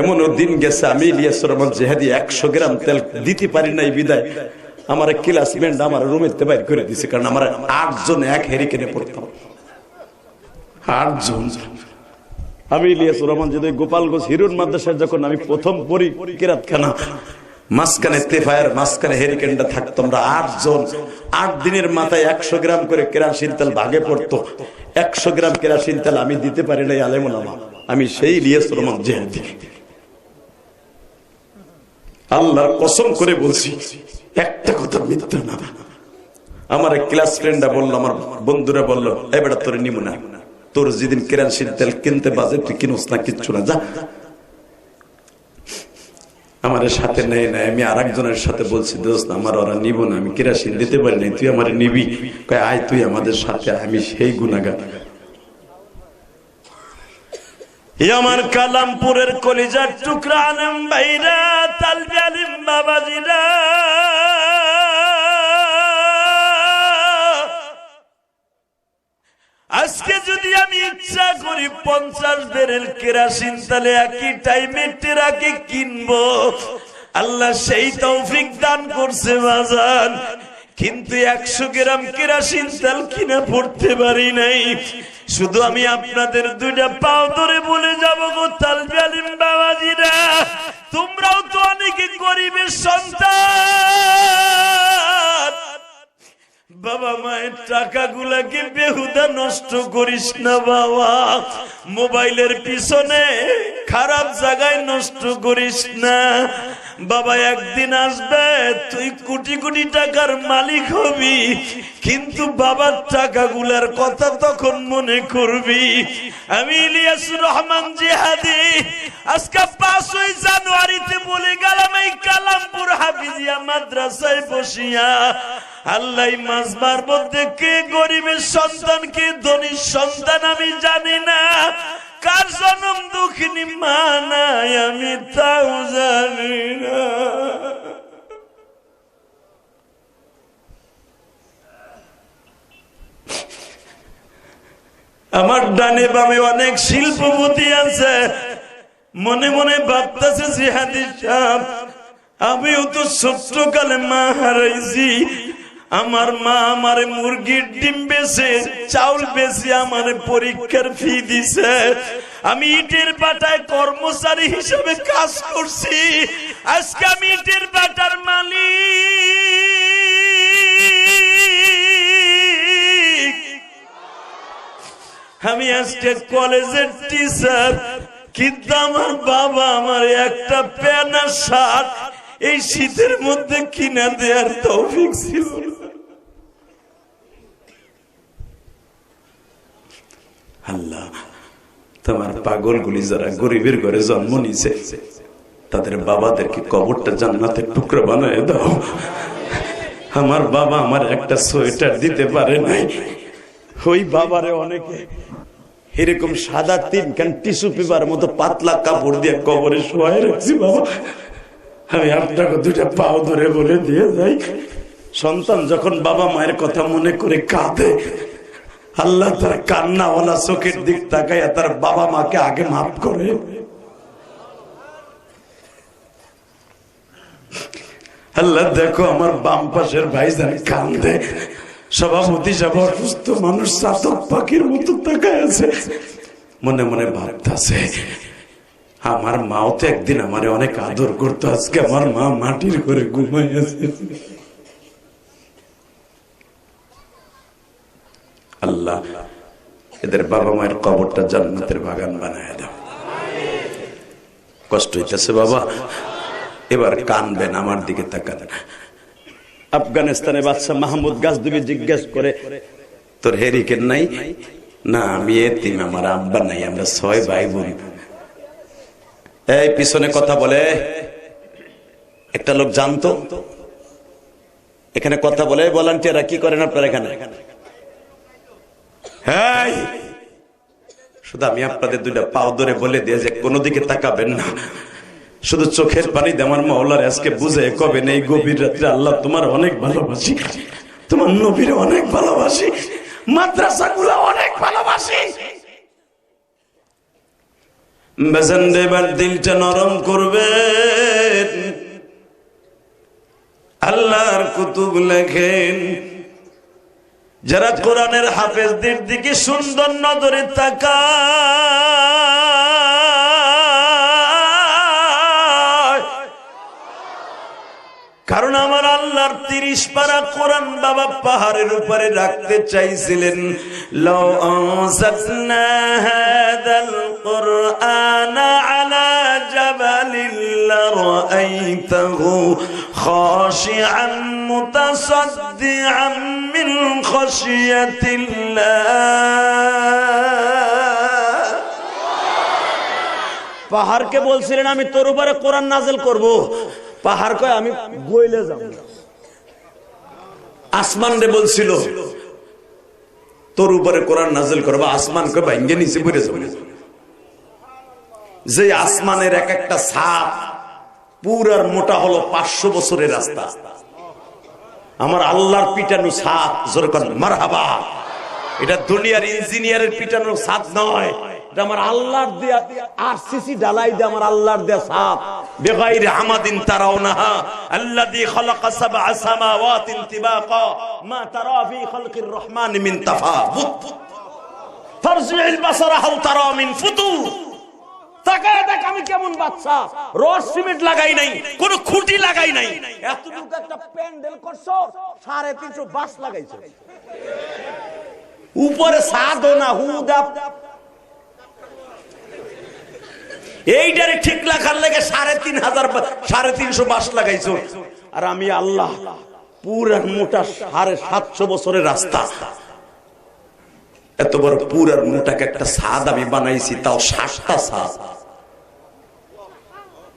এমন দিন গেছে, আমি ইলিয়াস রহমান জেহাদি একশো গ্রাম তেল দিতে পারি নাই বিদায়। আমার ক্লাসমেট আমার রুমেতে বাইর করে দিছে, কারণ আমার আটজন এক হেরিকেনে পড়তাম। আটজন। আমি ইলিয়াস রহমান যদি গোপালগঞ্জ হিরুন মাদ্রাসায় যখন আমি প্রথম পড়ি কেরাত খানা মাঝখানে তেফায়ার মাঝখানে হেরিকেনটা থাকতো, আমরা আটজন। আট দিনের মাথায় একশো গ্রাম করে কেরাসিন তেল ভাগে পড়তো। একশো গ্রাম কেরাসিন তেল আমি দিতে পারি নাই আলেমুল আমি সেই ইলিয়াস রহমান জেহাদি। আল্লাহর কসম করে বলছি, একটা কথা মিথ্যা না। আমার এক ক্লাস ফ্রেন্ডরা বলল, আমার বন্ধুরা বলল এবার তোর নিব না। তোর যেদিন কেরাসিন তেল কিনতে বাজে, তুই কিনোস না, কিচ্ছু না, যা। আমার সাথে নেই না আমি আর একজনের সাথে বলছি, দোস্ত, আমার ওরা নিব না, আমি কেরাসিন দিতে পারি নাই, তুই আমার নিবি। কয়, আয়, তুই আমাদের সাথে, আমি সেই গুণাগার আমার কালামপুরের কলিজার টুকরা আলম ভাইরা, তালবি আলিম বাবাজিরা। আজকে যদি আমি ইচ্ছা করি পঞ্চাশ বেরেল কেরাসিন, তাহলে একই টাইমে টেরাকে কিনবো। আল্লাহ সেই তৌফিক দান করছে বাজান। কিন্তু একশো গ্রাম কেরাসিন, তেল কিনা পড়তে পারি নাই। শুধু আমি আপনাদের দুইটা পাও ধরে বলে যাব গো তালবি আলিম বাবাজিরা। তোমরাও তো অনেকে গরিবের সন্তান। বাবা মায়ের টাকাগুলাকে বেহুদা নষ্ট করিস না বাবা। মোবাইলের পিছনে খারাপ জায়গায় নষ্ট করিস না। বাবা একদিন আসবে, তুই কোটি কোটি টাকার মালিক হবি, কিন্তু বাবার টাকাগুলার কথা তখন মনে করবি। আমি ইলিয়াস রহমান জিহাদি, আজকে পাঁচই জানুয়ারিতে বলে গেলাম, এই কালামপুর হাফিজিয়া মাদ্রাসায় বসিয়া আল্লাহ মাসবার মধ্যে কে গরিবের সন্তান কে ধনীর সন্তান আমি জানি না। কার জন্ম দুঃখিনী মা নাই আমি তাও জানি না। আমার ডানে বামে অনেক শিল্পপতি আছে। মনে মনে ভাবতেছে জিহাদি সাহ আমিও তো ছোট্ট কালে মা হারাইছি। আমার মা আমার মুরগির ডিম বেছে, চাউল বেছে আমার পরীক্ষার ফি দিছে। আমি ইটের বাটায় কর্মচারী হিসেবে কাজ করছি। আজকে আমি ইটের বাটার মালিক। আমি আজকে কলেজের টিচার, কিন্তু আমার বাবা আমার একটা প্যানা শার্ট, এই শীতের মধ্যে কিনা দেওয়ার তৌফিক ছিল না। আল্লাহ, তোমার পাগলগুলি যারা গরিবের ঘরে জন্ম নিছে তাদের বাবাদেরকে কবরটা জান্নাতের টুকরো বানায় দাও? আমার বাবা আমার একটা সোয়েটার দিতে পারে নাই। ওই বাবারে অনেকে এরকম সাদা তিন কান টিস্যু পেপার মতো পাতলা কাপড় দিয়ে কবরে শোয়াই রাখছি বাবা। আমি আপনাকে দুটা পাও ধরে বলে দিয়ে যাই। সন্তান যখন বাবা মায়ের কথা মনে করে কাঁদে আল্লাহ তার কান্নাওয়ালা চোখের দিক তাকায় তার বাবা মাকে আগে মাফ করে। আল্লাহ, দেখো আমার বাম পাশের ভাই ভাইজান কান্দে। সভাপতি সাহেব অসুস্থ মানুষ, চাতক পাখির মতো তাকায় আছে। মনে মনে ভাবতেছে, আমার মাও তো একদিন আমারে অনেক আদর করতো, আজকে আমার মা মাটির করে ঘুমাই আছে আল্লাহ। এদের বাবা মায়ের কবরটা জান্নাতের বাগান বানায় দাও। কষ্ট হইতেছে বাবা। এবার কানবেন, আমার দিকে তাকান। আফগানিস্তানে বাদশাহ মাহমুদ গাছদুবি জিজ্ঞেস করে, তোর হেরিকেন নাই? না, আমি এতিম, আমার আব্বা নাই, আমরা ছয় ভাই বোন এই, পিছনে কথা বলে। একটা লোক জানতো? এখানে কথা বলে, ভলান্টিয়াররা কি করেন আপনার এখানে? হ্যাঁ শুধু আমি আপনাদের দুইটা পাও ধরে বলে দিয়ে যে কোনো দিকে তাকাবেন না। শুধু চোখের পানি আমার মহলার আজকে বুঝে কবে নেই গভীর রাত্রে আল্লাহ তোমার অনেক ভালোবাসি। তোমার নবীর অনেক ভালোবাসি। মাদ্রাসা গুলা অনেক ভালোবাসি। বেসন এবার দিলটা নরম করবেন। আল্লাহর কুতুব লেখেন যারা কোরআনের হাফেজদের দিকে সুন্দর নজরে তাকায়। কারণ আমার আল্লাহর তিরিশ পারা কোরআন বাবা পাহাড়ের উপরে রাখতে চাইছিলেন। হাদাল কুরআন আলা জাবালিল লারাআইতাহু খাশিআন মুতাসাদ্দিআন মিন খাশিয়াতিল্লাহ পাহাড়কে বলছিলেন আমি তোর উপরে কোরআন নাজেল করব। পাহাড় কয় আমি গইলে যাব। আসমান রে বলছিল তোর উপরে কোরআন নাজিল করবা। আসমান কে ভাঙ্গে নিচে পড়ে যাবে। যে আসমানের এক একটা পুরার মোটা হলো পাঁচশো বছরের রাস্তা। আমার আল্লাহর পিটানো ছাদ জোর কর মার এটা দুনিয়ার ইঞ্জিনিয়ারের পিটানো ছাদ নয়। ডালাই আমার আল্লাহর আমাদিন তারাউনাহা আল্লাযী খালাকা মা মিন এইটারে ঠিক রাখার লেগে সাড়ে তিন হাজার সাড়ে তিনশো বাস লাগাইছো। আর আমি আল্লাহ, পুরান মোটা সাড়ে সাতশো বছরের রাস্তা। এত বড় পুরার মোটাকে একটা সাদ আমি বানাইছি, তাও ষাটটা সাদ।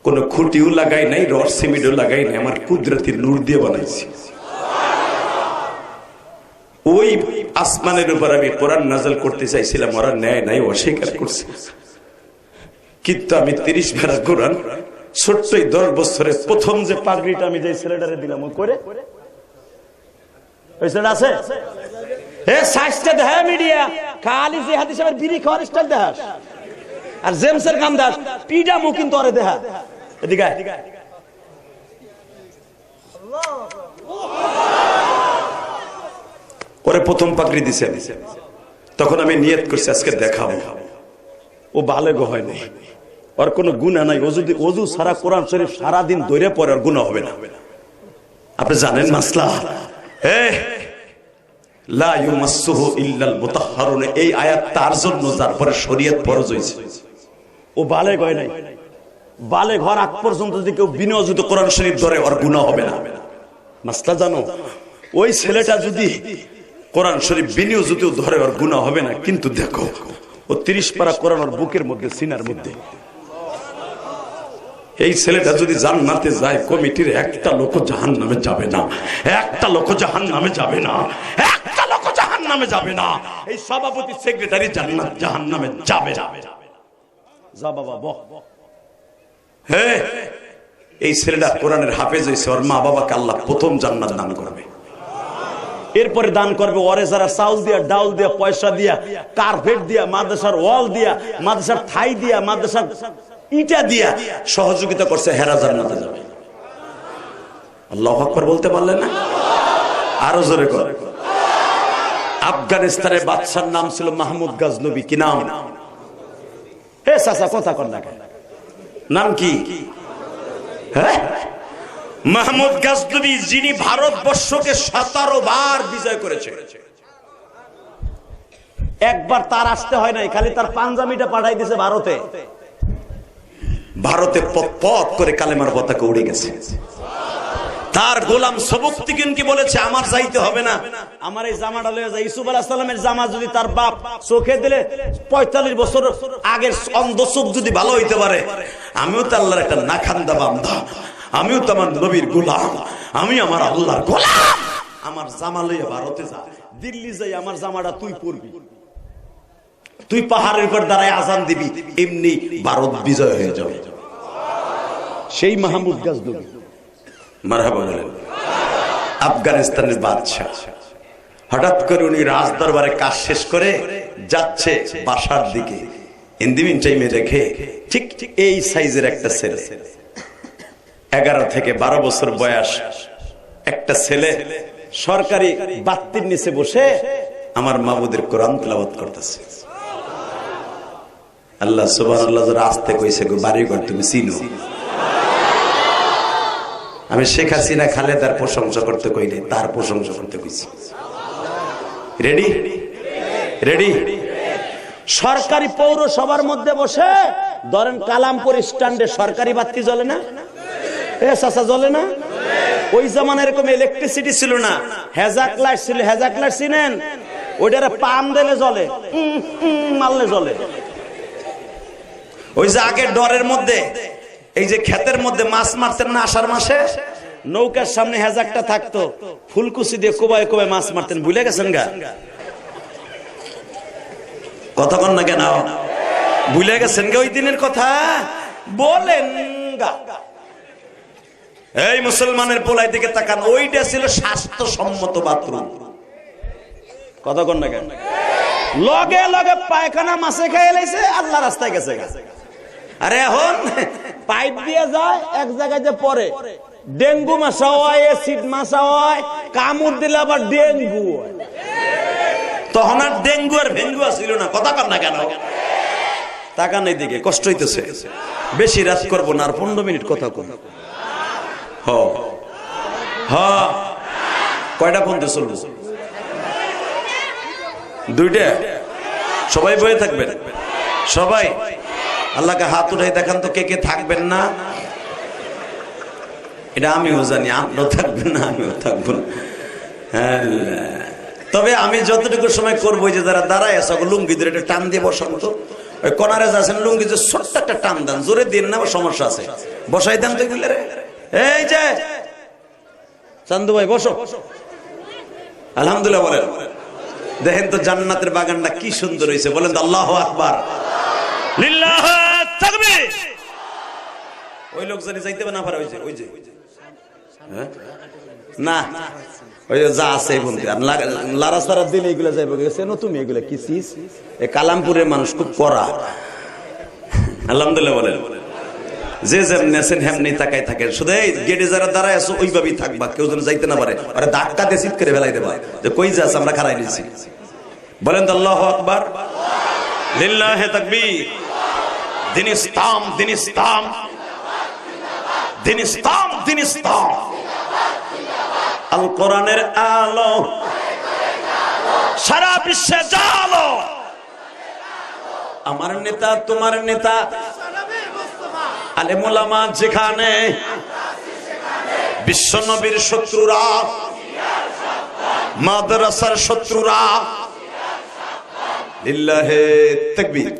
কোন খুঁটিও লাগাই নাই, রড সিমেন্টও লাগাই নাই, আমার কুদরতি নূর দিয়ে বানাইছি। ওই আসমানের উপর আমি কোরআন নাজল করতে চাইছিলাম, ওরা ন্যায় নাই, অস্বীকার করছে। কিন্তু আমি তিরিশ ভেড়া কোরআন ছোট্ট এই দশ বছরে প্রথম যে পাগড়িটা আমি যে ছেলেটারে দিলাম, ও করে? ওই ছেলে আছে? দেখা মিডিয়া। খাওয়ার আর জেমসের কাম দাস ওরে প্রথম পাগড়ি দিছে। তখন আমি নিয়ত করছি আজকে দেখাবো। ও বালেগ হয় নাই। ওর কোনো গুণা নাই। ও যদি অজু সারা কোরআন শরীফ সারাদিন ধরে পরে আর গুণা হবে না। আপনি জানেন মাসলা? হে ওই ছেলেটা যদি শরীফ বিনিয়োগ ধরে, ওর হবে না। কিন্তু দেখো, ও তিরিশ পারা কোরআন বুকের মধ্যে, সিনার মধ্যে। এই ছেলেটা যদি জান্নাতে যায়, কমিটির একটা লোক জাহান নামে যাবে না। একটা লোক জাহান নামে যাবে না। একটা লোক জাহান নামে যাবে না। এই সভাপতি, সেক্রেটারি জান্নাত জাহান নামে যাবে। যাবে যা বাবা, বহ। হ্যাঁ এই ছেলেটা কোরআনের হাফেজ হয়েছে ওর মা বাবাকে আল্লাহ প্রথম জান্নাত দান করবে। এরপরে দান করবে ওরে যারা চাউল দিয়া, ডাউল দিয়া, পয়সা দিয়া, কার্পেট দিয়া, মাদ্রাসার ওয়াল দিয়া, মাদ্রাসার থাই দিয়া, মাদ্রাসার ইটা দিয়া সহযোগিতা করছে হেরা জান্নাতে যাবে। আল্লাহ আকবর বলতে পারলেন না? আরও জোরে কর। আফগানিস্তানের বাদশার নাম ছিল মাহমুদ গাজনবী, কি নাম? হে চাচা, কথা কর না নাম কি? হ্যাঁ মাহমুদ গাজনবী, যিনি ভারতবর্ষকে সতেরো বার বিজয় করেছে। একবার তার আসতে হয় নাই, খালি তার পাঞ্জাবিটা পাঠাই দিছে ভারতে। ভারতে পথ করে কালেমার পতাকা উড়ে গেছে। তার গোলাম সবুক্তিকিন কি বলেছে? আমার যাইতে হবে না। আমার এই জামাটা লয়ে যায়। ইসুফ আলাহ সাল্লামের জামা যদি তার বাপ চোখে দিলে, পঁয়তাল্লিশ বছর আগের অন্ধ চোখ যদি ভালো হইতে পারে, আমিও তো আল্লাহর একটা নাখান্দা বান্ধা আমিও তো আমার নবীর গোলাম। আমি আমার আল্লাহর গোলাম। আমার জামা লইয়া ভারতে যা। দিল্লি যাই, আমার জামাটা তুই পরবি। তুই পাহাড়ের উপর দাঁড়ায় আজান দিবি এমনি ভারত বিজয় হয়ে যাবে। সেই মাহমুদ গাজনবী। মারহাবা বলেন আফগানিস্তানের বাদশাহ। হঠাৎ করে উনি রাজ দরবারে কাজ শেষ করে যাচ্ছে বাসার দিকে। ইন্দিমিন টাইমে রেখে ঠিক ঠিক এই সাইজের একটা ছেলে। এগারো থেকে বারো বছর বয়স একটা ছেলে সরকারি বাত্তির নিচে বসে আমার মাবুদের কোরআন তেলাওয়াত করতেছে। আল্লাহ সুবাহ আল্লাহ যারা আসতে কইছে, গো বাড়ি ঘর তুমি চিনো। আমি শেখ হাসিনা, খালেদার প্রশংসা করতে কইলে তার প্রশংসা করতে কইছি। রেডি রেডি সরকারি পৌরসভার মধ্যে বসে, ধরেন কালামপুর স্ট্যান্ডে সরকারি বাতি জ্বলে না? এ চাচা, জ্বলে না? ওই জামান এরকম ইলেকট্রিসিটি ছিল না। হেজাক লাইট ছিল, হেজাক লাইট চিনেন? ওইটারে পাম দিলে জ্বলে মারলে জ্বলে। ওই যে আগে ডরের মধ্যে, এই যে ক্ষেতের মধ্যে মাছ মারতেন না আষাঢ় মাসে? নৌকার সামনে হেজাকটা থাকতো, ফুলকুচি দিয়ে কোবায় কোবায় মাছ মারতেন, ভুলে গেছেন গা? কতক্ষণ না কেন? ভুলে গেছেন গে ওই দিনের কথা? বলেন গা। এই মুসলমানের পোলাই দিকে তাকান, ওইটা ছিল স্বাস্থ্যসম্মত বাথরুম। কতক্ষণ না কেন? লগে লগে পায়খানা মাছে খেয়ে লাইছে, আল্লাহ রাস্তায় গেছে গা। আরে এখন পাইপ দিয়ে যায় এক জায়গায় যে পরে ডেঙ্গু মাসা হয় এসিড মাসা হয় কামড় দিলে আবার ডেঙ্গু হয়। তখন আর ডেঙ্গু আর ভেঙ্গু ছিল না। কথা কর না কেন? তাকান দিকে কষ্ট হইতেছে। বেশি রাত করব না আর পনেরো মিনিট কথা কর হ। কয়টা ফোন দিয়ে চলবো? দুইটা? সবাই বয়ে থাকবেন? সবাই? আল্লাহকে হাত উঠাই দেখান তো কে কে থাকবেন না। এটা আমিও জানি, আপনিও থাকবেন না, আমিও থাকব না। হ্যাঁ। তবে আমি যতটুকু সময় করব যে যারা দাঁড়ায় ওকে লুঙ্গি ধরে একটা টান দিয়ে বসান তো ওই কনারে যাচ্ছেন লুঙ্গি যে ছোট্ট একটা টান দেন, জোরে দিন না সমস্যা আছে। বসাই দেন তো এই যে, চান্দু ভাই, বসো। আলহামদুলিল্লাহ বলেন। দেখেন তো জান্নাতের বাগানটা কি সুন্দর হয়েছে, বলেন তো আল্লাহ আকবার। লিল্লাহ ওই লোক যাইতে না পারে, ওই যে ওই যে। হ্যাঁ? না। ওই যে আছে বলতে আর লারা সারা এগুলো যাইবে। গেছে এগুলো কি চিজ এ কালামপুরের মানুষ খুব করা আলহামদুলিল্লাহ বলেন। যে যেমনি আছেন হেমনি তাকাই থাকেন। শুধু এই গেটে যারা দাঁড়ায় আছো, ওইভাবেই থাকবা। কেউ যেন যাইতে না পারে। আরে ধাক্কা দিয়ে চিৎ করে ফেলাই দেবা। যে কই যাস আমরা খারাই নিয়েছি বলেন তো, আল্লাহ আকবার। লিল্লাহে তাকবীর। দিন দিন দিন দিন আল কোরআনের আলো। সারা বিশ্বে জালো আমার নেতা, তোমার নেতা। আলেমুলামা যেখানে। বিশ্ব নবীর শত্রুরা। মাদ্রাসার শত্রুরা। লিল্লাহে তাকবীর।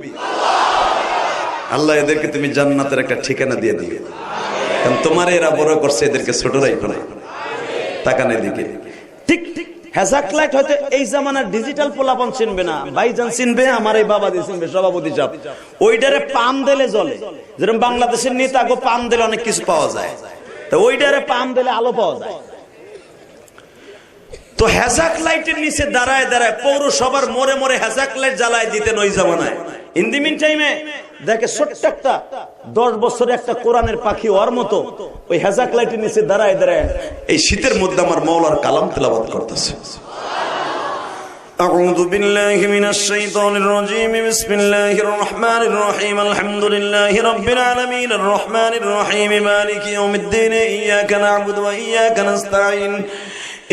আল্লাহ এদেরকে তুমি জান্নাতের একটা ঠিকানা দিয়ে দিবে। কারণ তোমার এরা বড় করছে, এদেরকে ছোট রাখো না তাকানের দিকে। ঠিক পাম আলো পাওয়া যায়। তো হ্যাজাক লাইটের নিচে দাঁড়ায় দাঁড়ায় পৌরসভার মোড়ে মোড়ে হ্যাজাক লাইট জ্বালায় দিতেন ওই জামানায়। ইন দি মিন টাইমে দেখে ছোট্ট একটা দশ বছরের একটা কোরআনের পাখি ওর মতো ওই হেজাক লাইটের নিচে দাঁড়ায় দাঁড়ায় এই শীতের মধ্যে আমার মৌলার কালাম তেলাবাদ করতেছে أعوذ بالله من الشيطان الرجيم بسم الله الرحمن الرحيم الحمد لله رب العالمين الرحمن الرحيم مالك يوم الدين إياك نعبد وإياك نستعين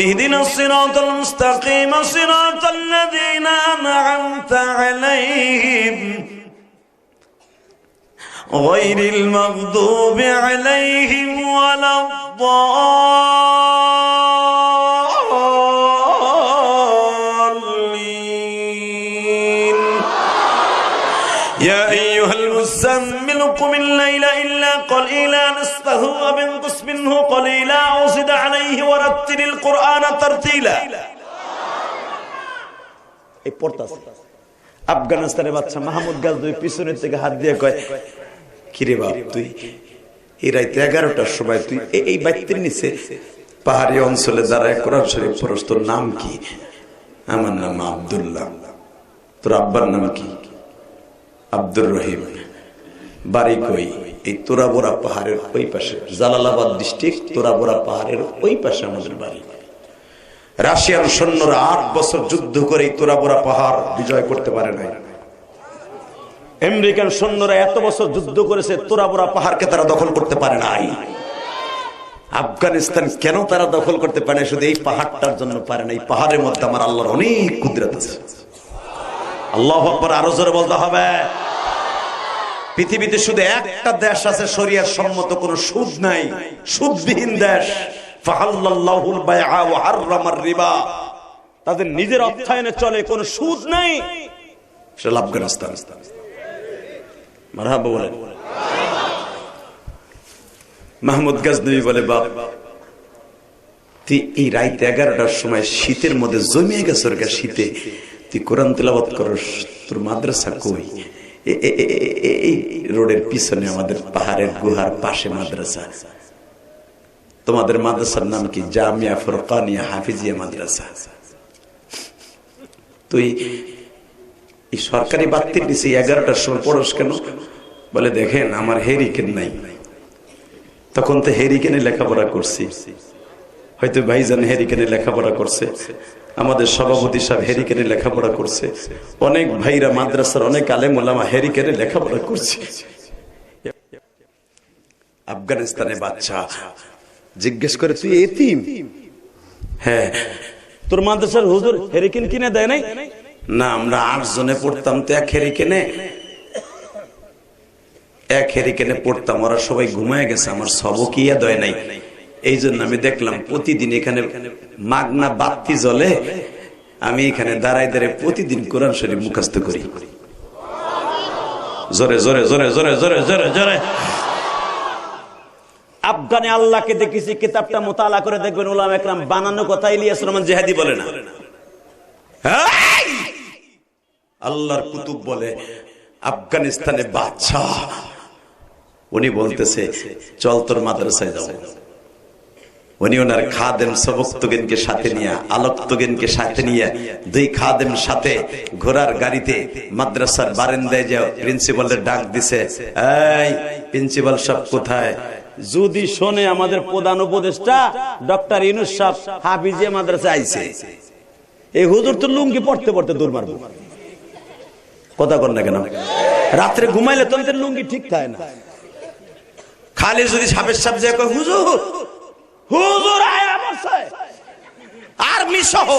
اهدنا الصراط المستقيم صراط الذين أنعمت عليهم غير المغضوب عليهم ولا الضالين يا أيها المزمل قم الليل إلا قليلا نصفه وبنقص منه قليلا وزد عليه ورتل القرآن ترتيلا এই পড়তাছে আফগানিস্তানের বাচ্চা মাহমুদ গাজী পিছনের থেকে হাত দিয়ে কয় কিরে বাপ তুই? এই রাইতে এগারোটার সময় তুই এই বাইতের নিচে পাহাড়ি অঞ্চলে দাঁড়ায় কোরআন শরীফ পড়স, তোর নাম কি? আমার নাম আব্দুল্লাহ। তোর আব্বার নাম কি? আব্দুর রহিম। বাড়ি কই? এই তোরাবোরা পাহাড়ের ওই পাশে, জালালাবাদ ডিস্ট্রিক্ট তোরাবোরা পাহাড়ের ওই পাশে আমাদের বাড়ি। রাশিয়ান সৈন্যরা আট বছর যুদ্ধ করে তোরাবোরা পাহাড় বিজয় করতে পারে নাই। আমেরিকান সৈন্যরা এত বছর যুদ্ধ করেছে, তোরা বোরা পাহাড়কে তারা দখল করতে পারে নাই। আফগানিস্তান কেন তারা দখল করতে পারে? শুধু এই পাহাড়টার জন্য পারে না এই পাহাড়ের মধ্যে আমার আল্লাহর অনেক কুদরত আছে। আল্লাহ আকবর, আরও জোরে বলতে হবে। পৃথিবীতে শুধু একটা দেশ আছে, শরিয়ার সম্মত কোন সুদ নাই। সুদবিহীন দেশ। ফাহাল্লাল্লাহুল বাইআ ওয়া হাররামার রিবা। তাদের নিজের অর্থায়নে চলে কোনো সুদ নাই। সেটা আফগানিস্তান। মারহাবা বলেন মাহমুদ গাজনবী বলে, বাপ, তুই এই রাত এগারোটার সময় শীতের মধ্যে জমিয়ে গেছে গা শীতে। তুই কোরআন তেলাবাত করস, তোর মাদ্রাসা কই? এই রোডের পিছনে আমাদের পাহাড়ের গুহার পাশে মাদ্রাসা। তোমাদের মাদ্রাসার নাম কি? জামিয়া ফুরকানিয়া হাফিজিয়া মাদ্রাসা। তুই এই সরকারি বাতির নিচে এগারোটার সময় পড়স কেন? বলে, দেখেন, আমার হেরিকেন নাই। তখন তো হেরিকেনে লেখাপড়া করছি। হয়তো ভাইজান হেরিকেনে লেখাপড়া করছে। আমাদের সভাপতি সাহেব হেরিকেনে লেখাপড়া করছে। অনেক ভাইরা মাদ্রাসার অনেক আলেম ওলামা হেরিকেনে লেখাপড়া করছে। আফগানিস্তানে বাচ্চা। জিজ্ঞেস করে, তুই এতিম? হ্যাঁ। তোর মাদ্রাসার হুজুর হেরিকেন কিনে দেয় নাই? না, আমরা আট জনে পড়তাম তো এক হেরিকেনে। এক হেরিকেনে পড়তাম, ওরা সবাই ঘুমায় গেছে, আমার সবকিয়া দয় নাই। এই জন্য আমি দেখলাম প্রতিদিন এখানে মাগনা বাতি জ্বলে, আমি এখানে দাঁড়াই দাঁড়ায় প্রতিদিন কোরআন শরীফ মুখস্থ করি। জোরে জোরে জোরে জোরে জোরে জোরে জোরে। আফগানে আল্লাহকে দেখেছি, কিতাবটা মোতালা করে দেখবেন ওলাম একরাম বানানো কথা ইলিয়াস রহমান জেহাদি বলে না। এই! আল্লাহর কুতুব বলে, আফগানিস্তানে বাচ্চা উনি বলতেছে, চল তোর মাদ্রাসায় যাও উনি ওনার খাদেম সবক তোগেনকে সাথে নিয়ে আলোক তোগেনকে সাথে নিয়ে, দুই খাদেম সাথে ঘোড়ার গাড়িতে মাদ্রাসার বারেন্দায় যাও প্রিন্সিপালের ডাক দিছে, এই, প্রিন্সিপাল সব কোথায়? যদি শোনে আমাদের প্রধান উপদেষ্টা, ডক্টর ইনুস সাহ হাফিজিয়া মাদ্রাসা আইছে। এই হুজুর তো লুঙ্গি পড়তে পড়তে দূর মারবো। কথা না কেন? রাত্রে ঘুমাইলে তোদের লুঙ্গি ঠিক থাকে না। খালি যদি সাপের সাপ যে হুজুর হুজুর আয় আমার। আর্মি সহ।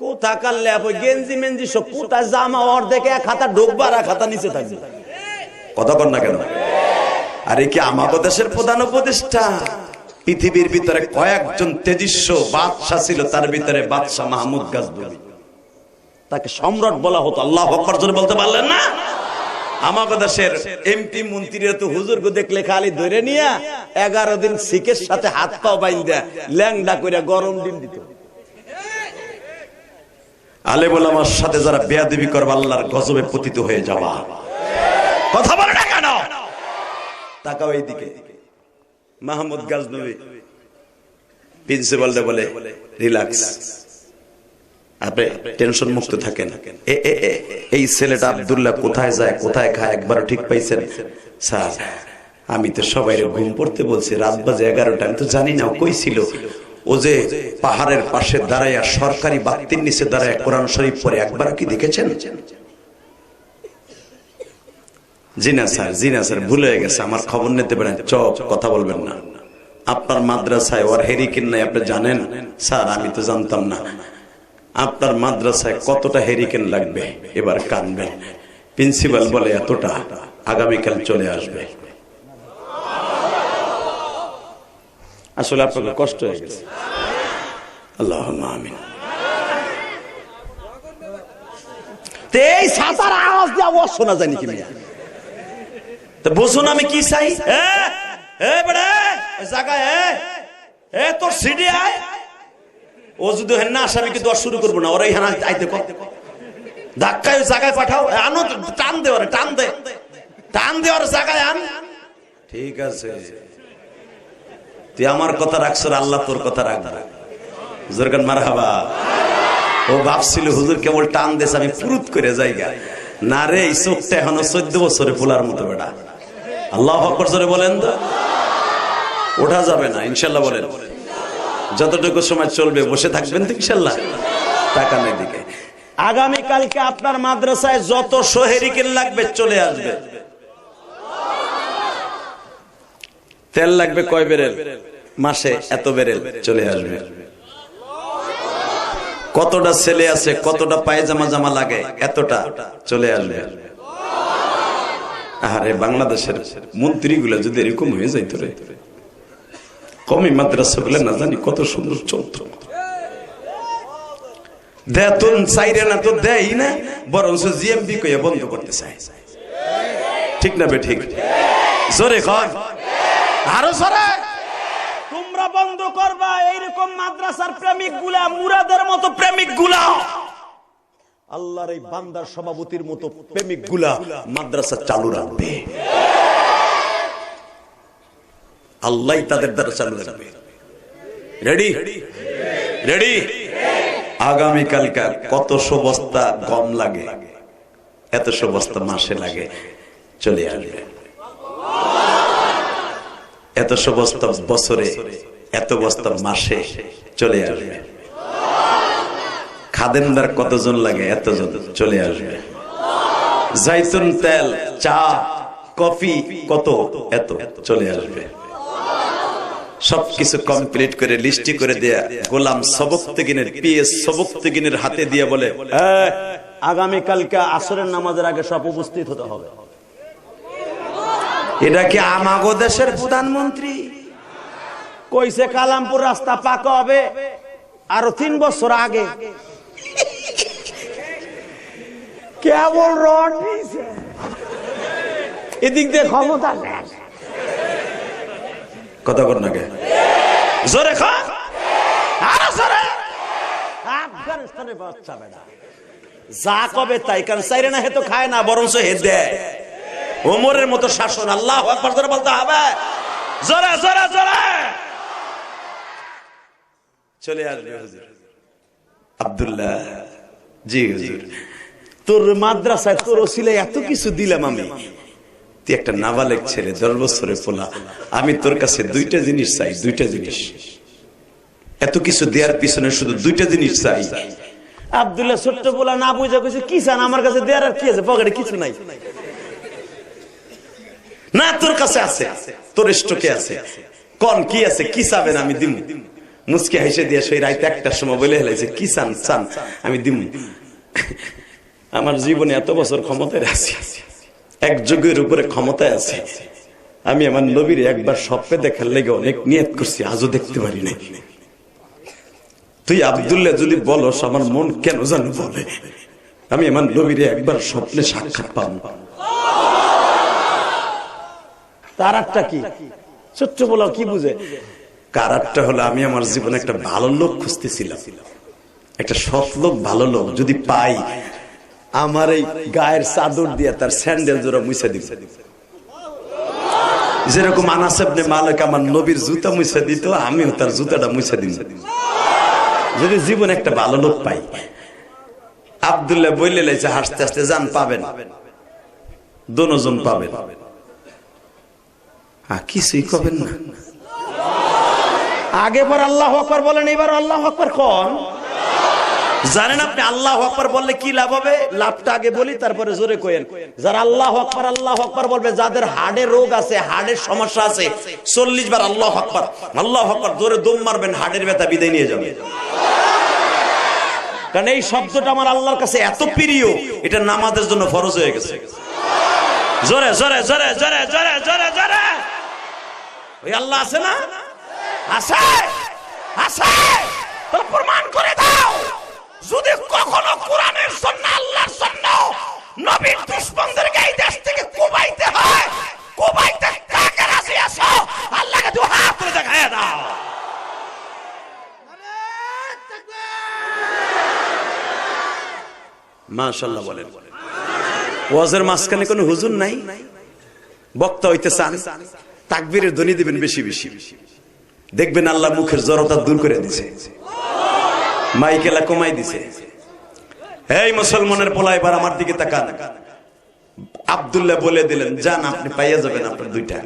কোথাকার ল্যাপ গেঞ্জি মেঞ্জি সব, কোথায় জামা এক হাতা ঢুকবা এক নিচে থাকবে। কথা কর না কেন? আরে কি আমাগো দেশের প্রধান উপদেষ্টা? পৃথিবীর ভিতরে কয়েকজন তেজস্ব বাদশাহ ছিল, তার ভিতরে বাদশাহ মাহমুদ গাজনবী তাকে সম্রাট বলা হতো। আল্লাহ আকবার জোরে বলতে পারলেন না? আমাকে দেশের এমপি, মন্ত্রীরা তো হুজুরকে দেখলে খালি ধরে নিয়ে এগারো দিন শিখের সাথে হাত পাও বাইন্দা, ল্যাংডা করে গরম দিন দিত। আলেমুল আমার সাথে যারা বেয়াদবি করবে, আল্লাহর গজবে পতিত হয়ে যাওয়া কথা বলে না কেন? তাকাও এইদিকে। মাহমুদ গাজনবী বলে, রিল্যাক্স। আপনি টেনশন মুক্ত থাকেন। এই ছেলেটা আব্দুল্লাহ কোথায় যায়, কোথায় খায়, একবারও ঠিক পাইছেন? স্যার, আমি তো সবাই ঘুম পড়তে বলছি, রাত বাজে এগারোটা, আমি তো জানি না কই ছিল? ও যে পাহাড়ের পাশে দাঁড়াইয়া সরকারি বাতির নিচে দাঁড়ায় কোরআন শরীফ পরে একবার কি দেখেছেন? জি না, স্যার, জি না, স্যার, ভুলে গেছে, আমার খবর নিতে পারেন। চপ, কথা বলবেন না। আপনার মাদ্রাসায় ওর হেরিকেন নাই, আপনি জানেন? স্যার, আমি তো জানতাম না। আপনার মাদ্রাসায় কতটা হেরিকেন লাগবে? এবার কানবেন প্রিন্সিপাল বলে, এতটা। আগামীকাল চলে আসবে। আসলে আপনাকে কষ্ট হয়ে গেছে। আল্লাহ আমিন। আওয়াজ আওয়াজ শোনা? তো আমি কি চাই? জায়গায় এ, তোর সিডি আয়। ও যদি হেন না আসে আমি কিন্তু শুরু করব না ওরা এখানে আইতে ধাক্কায় জায়গায় পাঠাও আনো, টান দে ওরে, টান দে। টান দে জায়গায় আন। ঠিক আছে। তুই আমার কথা রাখছ আল্লাহ তোর কথা রাখবে। জোরগান মার হাবা ও ভাবছিল, হুজুর, কেবল টান দেশ আমি ফুরুত করে জায়গা না রে, এই চোখটা এখনও চোদ্দ বছরে ফুলার মতো বেটা। আল্লাহ জোরে বলেন তো। ওঠা যাবে না, ইনশাল্লাহ বলেন। যতটুকু সময় চলবে বসে থাকবেন তো ইনশাল্লাহ তাকানের দিকে। আগামী কালকে আপনার মাদ্রাসায় যত শহেরিকের লাগবে চলে আসবে। তেল লাগবে কয় বেরেল? মাসে এত বেরেল চলে আসবে। কতটা ছেলে আছে, কতটা পায়জামা জামা লাগে, এতটা চলে আসবে। আরে বাংলাদেশের মন্ত্রীগুলো যদি এরকম হয়ে যাইতো রে। কমই মাদ্রাসা বলে না জানি কত সুন্দর চলত। বেতন চাইরে না তো দেয় না বরং জিএমপি কইয়া বন্ধ করতে চায়। ঠিক না বে ঠিক? জোরে কর। আরও সরে তোমরা বন্ধ করবা এইরকম মাদ্রাসার প্রেমিকগুলা মুরাদের মতো প্রেমিকগুলা আল্লাহর এই বান্দার সভাপতির মতো প্রেমিকগুলা মাদ্রাসা চালু রাখবে। আল্লাহ তাদের দ্বারা চালু রাখবে। রেডি রেডি আগামীকালকা কতশো বস্তা গম লাগে এতশো বস্তা মাসে লাগে, চলে আসবে। এতশো বস্তা বছরে, এত বস্তা মাসে চলে আসবে। খাদেনদার কতজন লাগে, এতজন চলে আসবে। জাইতুন তেল, চা, কফি কত, এত চলে আসবে। সবকিছু কমপ্লিট করে, লিস্টি করে দেয়া। গোলাম সবক তেগিনের পিএস সবক তেগিনের হাতে দিয়ে বলে আগামী কালকে আসরের নামাজের আগে সব উপস্থিত হতে হবে। এটা কি আমাগো দেশের প্রধানমন্ত্রী? কইছে, কালামপুর রাস্তা পাকা হবে। আরও তিন বছর আগে। কেবল রড। এদিক দিয়ে ক্ষমতা নেই। কথা কর নাকি জোরে খা। আরও জোরে। আফগানিস্তানের বাচ্চা বেটা। যা কবে তাই কারণ চাইরে না খায় না বরঞ্চ হে দেয়। ওমরের মতো শাসন আল্লাহ জোরে বলতে হবে। জোরে জোরে জোরে। চলে আসবে হুজুর। আব্দুল্লাহ জি হুজুর। তোর মাদ্রাসায় তোর ওসিলে এত কিছু দিলাম আমি। তুই একটা নাবালেক ছেলে, দশ বছরে পোলা। আমি তোর কাছে দুইটা জিনিস চাই, দুইটা জিনিস। এত কিছু দেওয়ার পিছনে শুধু দুইটা জিনিস চাই। আব্দুল্লাহ ছোট্ট পোলা না বুঝে কইছে, কি চান? আমার কাছে দেওয়ার আর কি আছে? পকেটে কিছু নাই। না, তোর কাছে আছে। তোর স্টকে আছে। কন, কি আছে? কি চাবেন আমি দিম? মুসকে হেসে দিয়ে সেই রাইতে একটার সময় বলে হেলাইছে কি চান? চান, আমি দিম। আমার জীবনে এত বছর ক্ষমতায় আছি। এক যুগের উপরে ক্ষমতায় আছে। আমি আমার নবীর একবার স্বপ্নে দেখার লেগে অনেক নিয়ত করছি আজও দেখতে পারি নাই। তুই আবদুল্লাহ যদি বলস আমার মন কেন জানো বলে? আমি আমার নবীরে একবার স্বপ্নে সাক্ষাৎ পাবো। কারারটা কি? ছোট্ট বলা কি বুঝে? কারারটা হলো আমি আমার জীবনে একটা ভালো লোক খুঁজতেছিলাম। একটা সৎ লোক ভালো লোক যদি পাই আমার এই গায়ের চাদর দিয়ে তার স্যান্ডেল জোড়া মুছে দিব। যেরকম আনাসেবনে মালিক আমার নবীর জুতা মুছে দিত, আমিও তার জুতাটা মুছে দিব। যদি জীবনে একটা ভালো লোক পাই, আবদুল্লাহ বললে লাইছে, হাসতে হাসতে যান পাবেন। দোনোজন পাবেন। কিছুই কবেন না। আগে পর আল্লাহ আকবর বলেন, এবার আল্লাহ আকবর কন। জানেন আপনি আল্লাহ আকবর বললে কি লাভ হবে? লাভটা আগে বলি, তারপরে জোরে কোয়েন যারা আল্লাহ আকবর আল্লাহ আকবর বলবে, যাদের হাড়ের রোগ আছে হাড়ের সমস্যা আছে, চল্লিশ বার আল্লাহ আকবর আল্লাহ আকবর, জোরে দম মারবেন, হাড়ের ব্যথা বিদায় নিয়ে যাবে। কারণ এই শব্দটা আমার আল্লাহর কাছে এত প্রিয়, এটা নামাজের জন্য ফরজ হয়ে গেছে। জোরে জোরে জোরে জোরে জোরে জোরে জোরে। ওই আল্লাহ আছে না? আছে? আছে? প্রমাণ করে যদি কখনো কোরআনের জন্য, আল্লাহর জন্য নবীর দুশ্মনদেরকে এই দেশ থেকে কোবাইতে হয়, কোবাইতে কাকে রাজি আসো আল্লাহকে দু হাত তুলে দেখায় দাও। মাশাল্লাহ বলেন। ওয়াজের মাঝখানে কোনো হুজুর নাই? বক্তা হইতে চান তাকবীরের ধ্বনি দিবেন বেশি বেশি। দেখবেন আল্লাহ মুখের জড়তা দূর করে দিছে মাইকেলা কমাই দিছে। এই মুসলমানের পোলা, এবার আমার দিকে তাকান। আব্দুল্লাহ বলে দিলেন, যান, আপনি পাইয়া যাবেন আপনার দুইটা।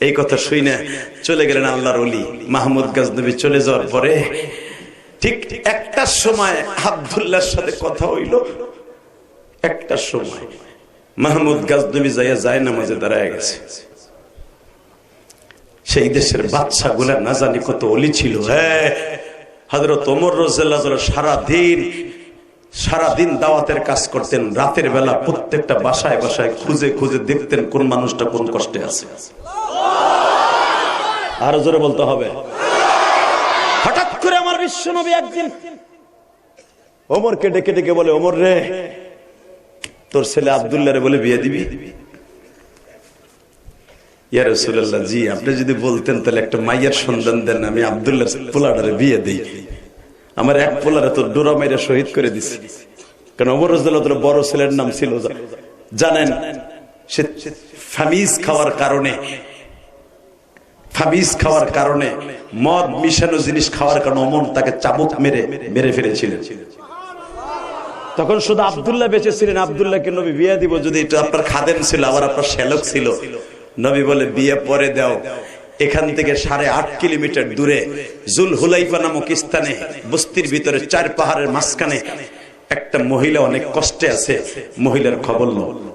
এই কথা শুই না চলে গেলেন আল্লাহর অলি মাহমুদ গাজনবী চলে যাওয়ার পরে ঠিক একটা সময় আবদুল্লাহর সাথে কথা হইল। একটা সময় মাহমুদ গাজনবী যাইয়া যায় না নামাজে দাঁড়ায় গেছে। সেই দেশের বাচ্চা গুলা না জানি কত অলি ছিল হ্যাঁ হজরত ওমর রোজাল্লাহ সারা দিন সারাদিন দাওয়াতের কাজ করতেন, রাতের বেলা প্রত্যেকটা বাসায় বাসায় খুঁজে খুঁজে দেখতেন কোন মানুষটা কোন কষ্টে আছে। আরও জোরে বলতে হবে। হঠাৎ করে আমার বিশ্ব নবী একদিন ওমর ওমরকে ডেকে ডেকে বলে, ওমর রে, তোর ছেলে আবদুল্লাহ রে বলে বিয়ে দিবি? ইয়া রাসূলুল্লাহ জি আপনি যদি বলতেন তাহলে একটা সন্ধান দেন, আমি আবদুল্লাহ পোলাডারে বিয়ে দেই। আমার এক পোলারে ডোরা শহীদ করে দিছি। কারণ বড় ছেলের নাম ছিল। জানেন, সে ফামিজ খাওয়ার কারণে, ফামিজ খাওয়ার কারণে মদ মিশানো জিনিস খাওয়ার কারণে অমন তাকে চাবুক মেরে মেরে ফেলেছিলেন। তখন শুধু আবদুল্লাহ বেঁচে ছিলেন, আব্দুল্লাহকে নবী বিয়ে দিব যদি এটা আপনার খাদেন ছিল, আবার আপনার শ্যালক ছিল। নবী বলে, বিয়ে পরে দাও। এখান থেকে সাড়ে আট কিলোমিটার দূরে জুল হুলাইফা নামক স্থানে, বস্তির ভিতরে চার পাহাড়ের মাঝখানে একটা মহিলা অনেক কষ্টে আছে। মহিলার খবর লো।